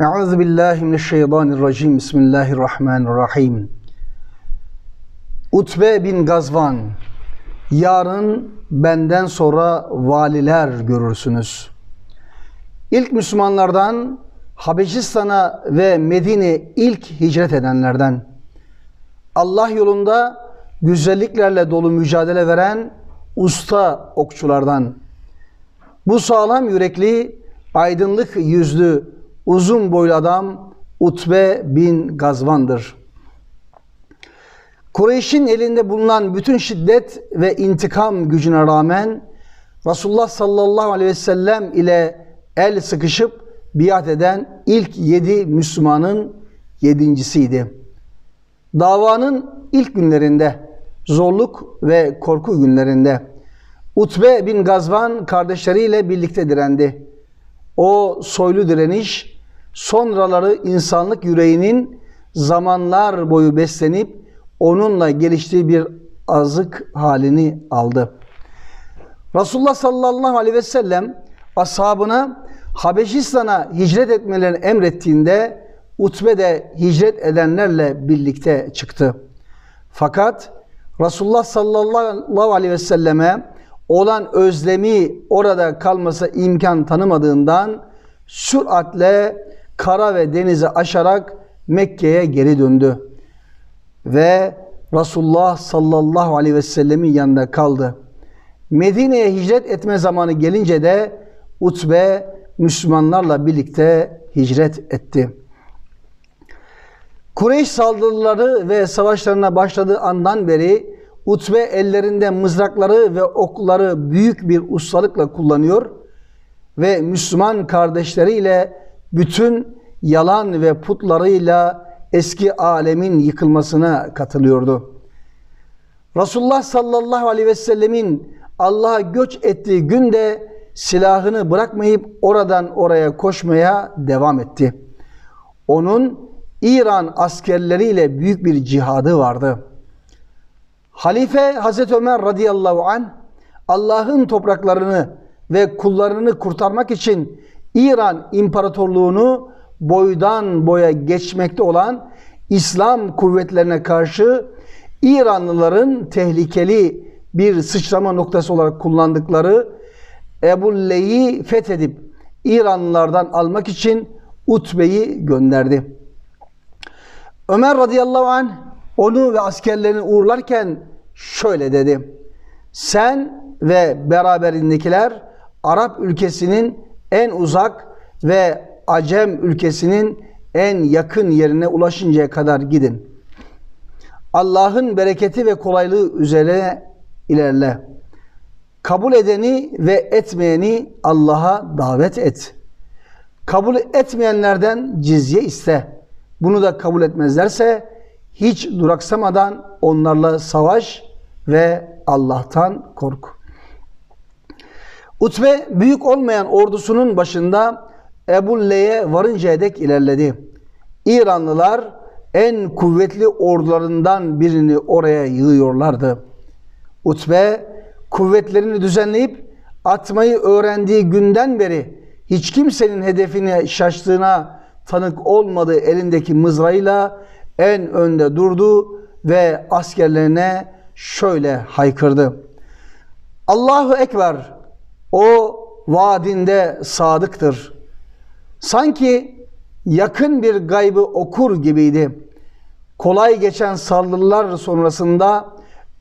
Euzu billahi mineşşeytanirracim. Bismillahirrahmanirrahim. Utbe bin Gazvan. Yarın benden sonra valiler görürsünüz. İlk Müslümanlardan Habeşistan'a ve Medine ilk hicret edenlerden. Allah yolunda güzelliklerle dolu mücadele veren usta okçulardan. Bu sağlam yürekli, aydınlık yüzlü, uzun boylu adam Utbe bin Gazvan'dır. Kureyş'in elinde bulunan bütün şiddet ve intikam gücüne rağmen Resulullah sallallahu aleyhi ve sellem ile el sıkışıp biat eden ilk yedi Müslümanın yedincisiydi. Davanın ilk günlerinde, zorluk ve korku günlerinde Utbe bin Gazvan kardeşleriyle birlikte direndi. O soylu direniş sonraları insanlık yüreğinin zamanlar boyu beslenip onunla geliştiği bir azık halini aldı. Resulullah sallallahu aleyhi ve sellem ashabına Habeşistan'a hicret etmelerini emrettiğinde Utbe de hicret edenlerle birlikte çıktı. Fakat Resulullah sallallahu aleyhi ve selleme olan özlemi orada kalması imkan tanımadığından süratle kara ve denizi aşarak Mekke'ye geri döndü. Ve Resulullah sallallahu aleyhi ve sellemin yanında kaldı. Medine'ye hicret etme zamanı gelince de Utbe Müslümanlarla birlikte hicret etti. Kureyş saldırıları ve savaşlarına başladığı andan beri Utbe ellerinde mızrakları ve okları büyük bir ustalıkla kullanıyor ve Müslüman kardeşleriyle bütün yalan ve putlarıyla eski alemin yıkılmasına katılıyordu. Resulullah sallallahu aleyhi ve sellemin Allah'a göç ettiği günde silahını bırakmayıp oradan oraya koşmaya devam etti. Onun İran askerleriyle büyük bir cihadı vardı. Halife Hazreti Ömer radıyallahu an Allah'ın topraklarını ve kullarını kurtarmak için İran İmparatorluğunu boydan boya geçmekte olan İslam kuvvetlerine karşı İranlıların tehlikeli bir sıçrama noktası olarak kullandıkları Ebulle'yi fethedip İranlılardan almak için Utbe'yi gönderdi. Ömer radıyallahu anh onu ve askerlerini uğurlarken şöyle dedi. Sen ve beraberindekiler Arap ülkesinin en uzak ve Acem ülkesinin en yakın yerine ulaşıncaya kadar gidin. Allah'ın bereketi ve kolaylığı üzerine ilerle. Kabul edeni ve etmeyeni Allah'a davet et. Kabul etmeyenlerden cizye iste. Bunu da kabul etmezlerse hiç duraksamadan onlarla savaş ve Allah'tan kork. Utbe büyük olmayan ordusunun başında Ebulle'ye varıncaya dek ilerledi. İranlılar en kuvvetli ordularından birini oraya yığıyorlardı. Utbe kuvvetlerini düzenleyip atmayı öğrendiği günden beri hiç kimsenin hedefine şaştığına tanık olmadığı elindeki mızrağıyla en önde durdu ve askerlerine şöyle haykırdı. Allahu Ekber o vaadinde sadıktır. Sanki yakın bir gaybı okur gibiydi. Kolay geçen saldırılar sonrasında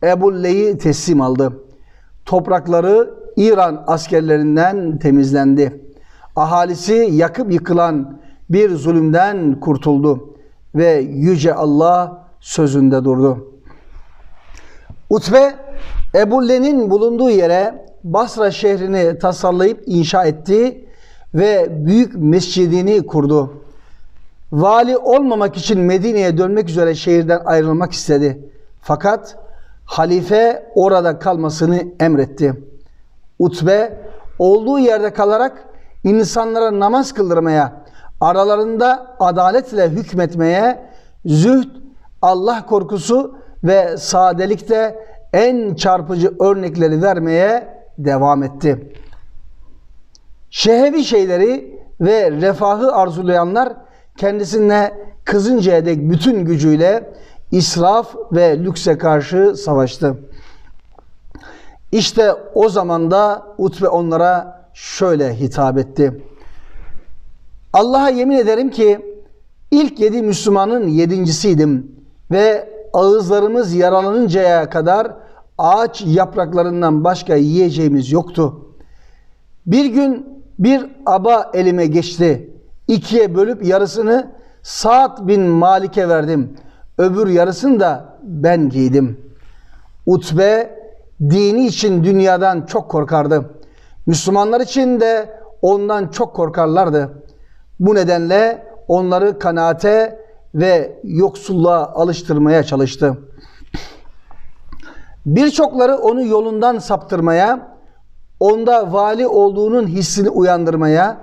Ebulle'yi teslim aldı. Toprakları İran askerlerinden temizlendi. Ahalisi yakıp yıkılan bir zulümden kurtuldu ve yüce Allah sözünde durdu. Utbe Ebulle'nin bulunduğu yere Basra şehrini tasarlayıp inşa etti ve büyük mescidini kurdu. Vali olmamak için Medine'ye dönmek üzere şehirden ayrılmak istedi. Fakat halife orada kalmasını emretti. Utbe olduğu yerde kalarak insanlara namaz kıldırmaya, aralarında adaletle hükmetmeye, zühd, Allah korkusu ve sadelikte en çarpıcı örnekleri vermeye devam etti. Şehevi şeyleri ve refahı arzulayanlar kendisine kızıncaya dek bütün gücüyle israf ve lükse karşı savaştı. İşte o zaman da Utbe onlara şöyle hitap etti. Allah'a yemin ederim ki ilk yedi Müslümanın yedincisiydim ve ağızlarımız yaralanıncaya kadar ağaç yapraklarından başka yiyeceğimiz yoktu. Bir gün bir aba elime geçti. İkiye bölüp yarısını Sa'd bin Malik'e verdim. Öbür yarısını da ben giydim. Utbe dini için dünyadan çok korkardı. Müslümanlar için de ondan çok korkarlardı. Bu nedenle onları kanaate ve yoksulluğa alıştırmaya çalıştı. Birçokları onu yolundan saptırmaya, onda vali olduğunun hissini uyandırmaya,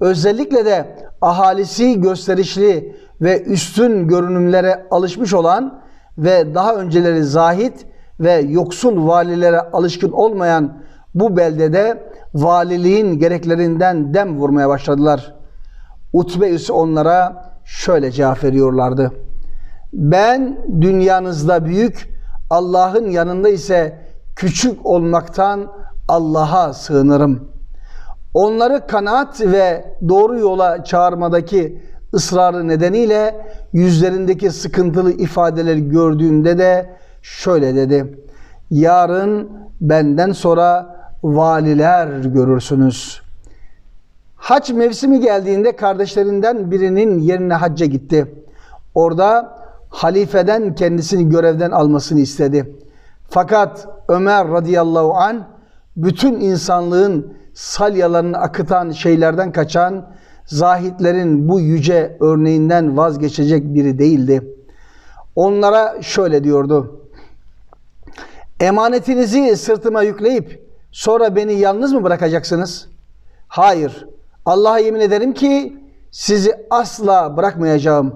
özellikle de ahalisi gösterişli ve üstün görünümlere alışmış olan ve daha önceleri zahit ve yoksul valilere alışkın olmayan bu beldede valiliğin gereklerinden dem vurmaya başladılar. Utbe ise onlara şöyle cevap veriyorlardı. Ben dünyanızda büyük, Allah'ın yanında ise küçük olmaktan Allah'a sığınırım. Onları kanaat ve doğru yola çağırmadaki ısrarı nedeniyle yüzlerindeki sıkıntılı ifadeleri gördüğümde de şöyle dedi. Yarın benden sonra valiler görürsünüz. Hac mevsimi geldiğinde kardeşlerinden birinin yerine hacca gitti. Orada halifeden kendisini görevden almasını istedi. Fakat Ömer radıyallahu an bütün insanlığın salyalarını akıtan şeylerden kaçan zahitlerin bu yüce örneğinden vazgeçecek biri değildi. Onlara şöyle diyordu. Emanetinizi sırtıma yükleyip sonra beni yalnız mı bırakacaksınız? Hayır. Allah'a yemin ederim ki sizi asla bırakmayacağım.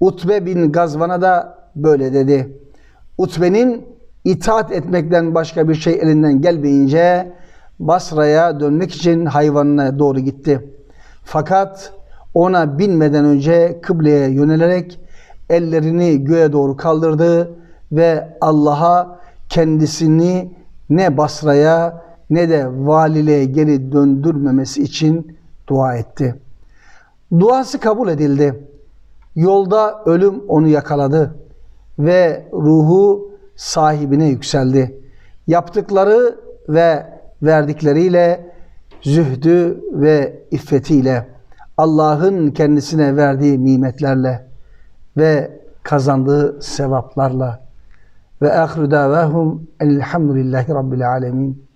Utbe bin Gazvan'a da böyle dedi. Utbe'nin itaat etmekten başka bir şey elinden gelmeyince Basra'ya dönmek için hayvanına doğru gitti. Fakat ona binmeden önce kıbleye yönelerek ellerini göğe doğru kaldırdı ve Allah'a kendisini ne Basra'ya ne de valiliğe geri döndürmemesi için dua etti. Duası kabul edildi. Yolda ölüm onu yakaladı ve ruhu sahibine yükseldi. Yaptıkları ve verdikleriyle zühdü ve iffetiyle Allah'ın kendisine verdiği nimetlerle ve kazandığı sevaplarla ve ahru davahum elhamdülillahi rabbil alemin